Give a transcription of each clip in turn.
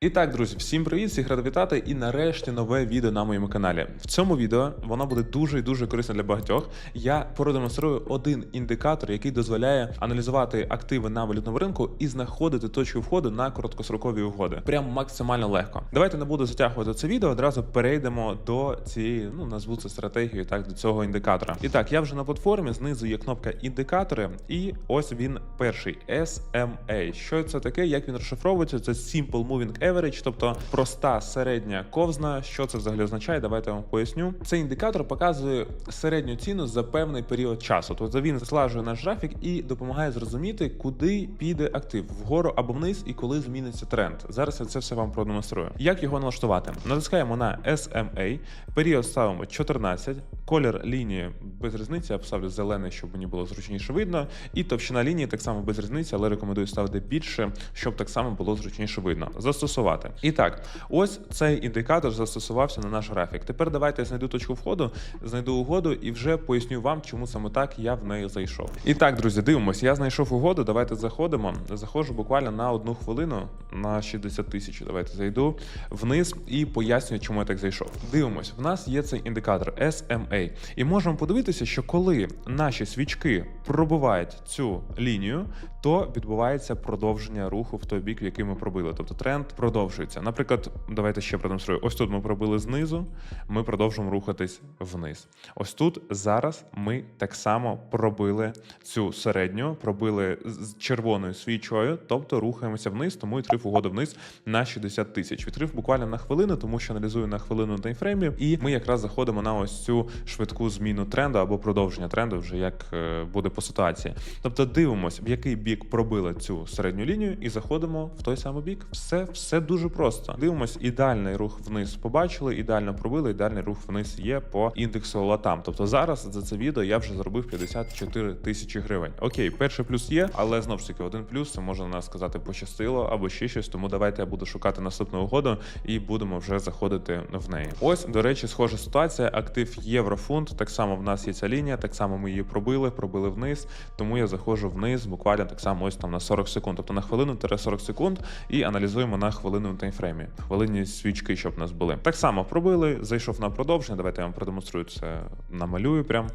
І так, друзі, всім привіт, всіх радий вітати. І нарешті нове відео на моєму каналі. В цьому відео воно буде дуже і дуже корисне для багатьох. Я продемонструю один індикатор, який дозволяє аналізувати активи на валютному ринку і знаходити точку входу на короткострокові угоди. Прям максимально легко. Давайте не буду затягувати це відео. Одразу перейдемо до цієї, ну назву це стратегією, так до цього індикатора. І так, я вже на платформі. Знизу є кнопка індикатори, і ось він перший SMA. Що це таке? Як він розшифровується? Це Simple Moving тобто проста середня ковзна. Що це взагалі означає? Давайте я вам поясню. Цей індикатор показує середню ціну за певний період часу. Тобто він слажує наш графік і допомагає зрозуміти, куди піде актив вгору або вниз, і коли зміниться тренд. Зараз я це все вам продемонструю. Як його налаштувати? Натискаємо на SMA, період ставимо 14, колір лінії без різниці. Я поставлю зелений, щоб мені було зручніше видно. І товщина лінії так само без різниці, але рекомендую ставити більше, щоб так само було зручніше видно. Застосувати. І так, ось цей індикатор застосувався на наш графік. Тепер давайте я знайду точку входу, знайду угоду і вже поясню вам, чому саме так я в неї зайшов. І так, друзі, дивимось. Я знайшов угоду. Давайте заходимо. Заходжу буквально на одну хвилину на 60 тисяч. Давайте зайду вниз і пояснюю, чому я так зайшов. Дивимось, в нас є цей індикатор SMA. І можемо подивитися, що коли наші свічки пробувають цю лінію, то відбувається продовження руху в той бік, в який ми пробили. Тобто тренд продовжується. Наприклад, давайте ще продемонструю. Ось тут ми пробили знизу, ми продовжуємо рухатись вниз. Ось тут зараз ми так само пробили цю середню, пробили з червоною свічою, тобто рухаємося вниз, тому відкрив угоду вниз на 60 тисяч. Відкрив буквально на хвилину, тому що аналізую на хвилину на таймфреймі, і ми якраз заходимо на ось цю швидку зміну тренду або продовження тренду, вже як е, буде по ситуації. Тобто дивимося, в який бік пробили цю середню лінію, і заходимо в той самий бік. Все, все дуже просто. Дивимось, ідеальний рух вниз побачили, ідеально пробили, ідеальний рух вниз є по індексу латам. Тобто зараз за це відео я вже зробив 54 тисячі гривень. Окей, перший плюс є, але знову ж таки один плюс це можна нас сказати пощастило або ще щось. Тому давайте я буду шукати наступну угоду і будемо вже заходити в неї. Ось до речі, схожа ситуація. Актив єврофунт. Так само в нас є ця лінія, так само ми її пробили, пробили вниз. Тому я заходжу вниз, буквально так само ось там на 40 секунд, тобто на хвилину 40 секунд, і аналізуємо на хвилину в таймфреймі. Хвилинні свічки, щоб нас були. Так само пробили, зайшов на продовження. Давайте я вам продемонструю це, намалюю прям.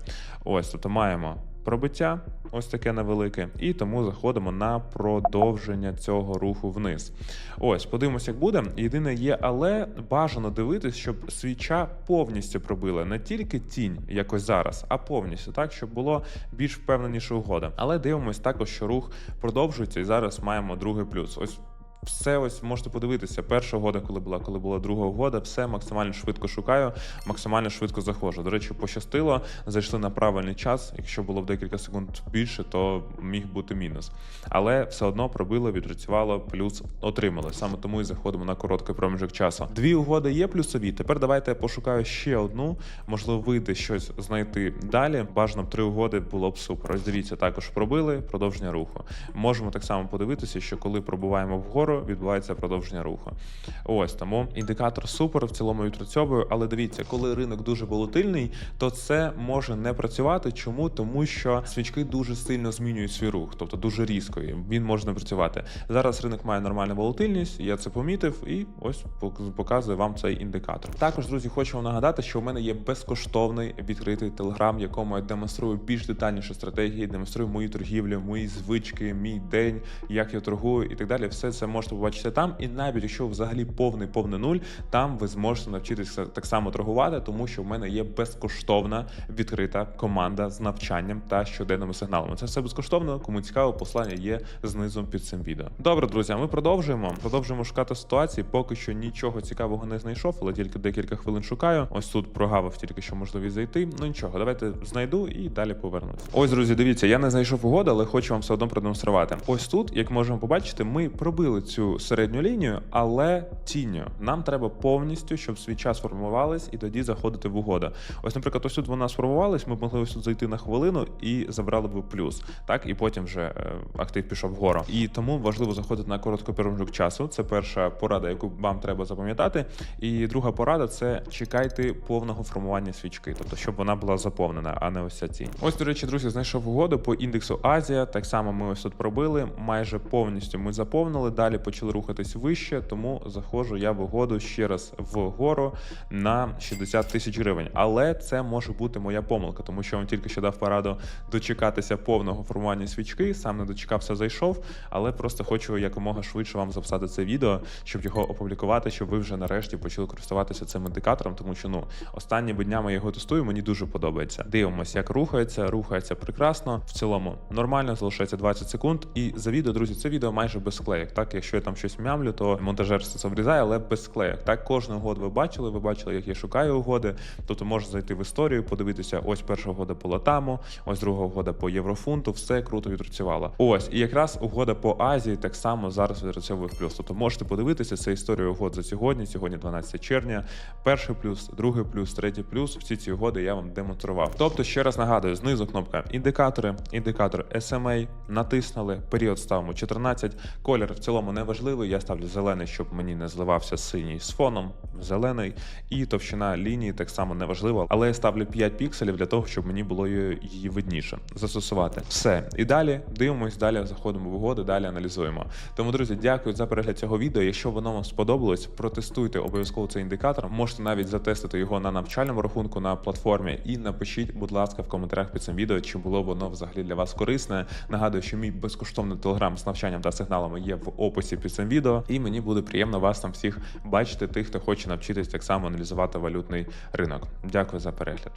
Ось, тобто маємо. Пробиття, ось таке невелике, і тому заходимо на продовження цього руху вниз. Ось, подивимося, як буде. Єдине є, але бажано дивитись, щоб свіча повністю пробила не тільки тінь, якось зараз, а повністю, так, щоб було більш впевненіша угода. Але дивимось також, що рух продовжується, і зараз маємо другий плюс. Ось все ось можете подивитися. Перша угода, коли була, коли була друга угода, все максимально швидко шукаю, максимально швидко заходжу. До речі, пощастило, зайшли на правильний час. Якщо було б декілька секунд більше, то міг бути мінус. Але все одно пробило, відпрацювало, плюс отримали. Саме тому і заходимо на короткий проміжок часу. Дві угоди є плюсові. Тепер давайте я пошукаю ще одну. Можливо, вийде щось знайти далі. Бажано три угоди було б супер. Ось дивіться, також пробили продовження руху. Можемо так само подивитися, що коли пробуваємо вгору відбувається продовження руху. Ось тому індикатор супер в цілому відпрацьовує, але дивіться, коли ринок дуже волатильний, то це може не працювати. Чому? Тому що свічки дуже сильно змінюють свій рух, тобто дуже різко. і Він може не працювати. Зараз ринок має нормальну волатильність, я це помітив, і ось показую вам цей індикатор. Також, друзі, хочу вам нагадати, що у мене є безкоштовний відкритий телеграм, в якому я демонструю більш детальніше стратегії, демонструю мою торгівлю, мої звички, мій день, як я торгую і так далі. Все це можете побачити там. І навіть якщо взагалі повний повний нуль, там ви зможете навчитися так само торгувати, тому що в мене є безкоштовна відкрита команда з навчанням та щоденними сигналами. Це все безкоштовно. Кому цікаво, послання є знизу під цим відео. Добре, друзі, ми продовжуємо. Продовжуємо шукати ситуації. Поки що нічого цікавого не знайшов, але тільки декілька хвилин шукаю. Ось тут прогавив тільки що можливість зайти. Ну нічого, давайте знайду і далі повернусь. Ось, друзі, дивіться, я не знайшов угоду, але хочу вам все одно продемонструвати. Ось тут, як можемо побачити, ми пробили цю середню лінію, але тінню. Нам треба повністю, щоб свіча сформувалась, і тоді заходити в угоду. Ось, наприклад, ось тут вона сформувалась, ми б могли ось тут зайти на хвилину і забрали б плюс. Так, і потім вже е, актив пішов вгору. І тому важливо заходити на короткий проміжок часу. Це перша порада, яку вам треба запам'ятати. І друга порада це чекайте повного формування свічки, тобто щоб вона була заповнена, а не ось ця тінь. Ось, до речі, друзі, знайшов угоду по індексу Азія. Так само ми ось тут пробили. Майже повністю ми заповнили. Далі почали рухатись вище, тому заходжу я в угоду ще раз вгору на 60 тисяч гривень. Але це може бути моя помилка, тому що вам тільки що дав пораду дочекатися повного формування свічки. Сам не дочекався, зайшов, але просто хочу якомога швидше вам записати це відео, щоб його опублікувати, щоб ви вже нарешті почали користуватися цим індикатором, тому що ну останніми днями я його тестую, мені дуже подобається. Дивимося, як рухається, рухається прекрасно. В цілому нормально, залишається 20 секунд. І за відео, друзі, це відео майже без склеєк. Так, якщо я там щось мямлю, то монтажер це врізає, але без склеєк. Так, кожну угоду ви бачили, ви бачили, як я шукаю угоди. Тобто можна зайти в історію, подивитися, ось перша угода по латаму, ось друга угода по єврофунту, все круто відпрацювало. Ось, і якраз угода по Азії так само зараз відпрацьовує в плюс. Тобто можете подивитися це історія угод за сьогодні. Сьогодні 12 червня. Перший плюс, другий плюс, третій плюс. Всі ці угоди я вам демонстрував. Тобто, ще раз нагадую, знизу кнопка індикатори, індикатор SMA, натиснули, період ставимо 14. Колір в цілому не важливий. Я ставлю зелений, щоб мені не зливався синій з фоном. Зелений і товщина лінії так само не важливо, але я ставлю 5 пікселів для того, щоб мені було її видніше застосувати. Все. І далі дивимось, далі заходимо в угоди, далі аналізуємо. Тому, друзі, дякую за перегляд цього відео. Якщо воно вам сподобалось, протестуйте обов'язково цей індикатор. Можете навіть затестити його на навчальному рахунку на платформі. І напишіть, будь ласка, в коментарях під цим відео, чи було воно взагалі для вас корисне. Нагадую, що мій безкоштовний телеграм з навчанням та сигналами є в описі під цим відео, і мені буде приємно вас там всіх бачити, тих, хто хоче навчитись так само аналізувати валютний ринок. Дякую за перегляд.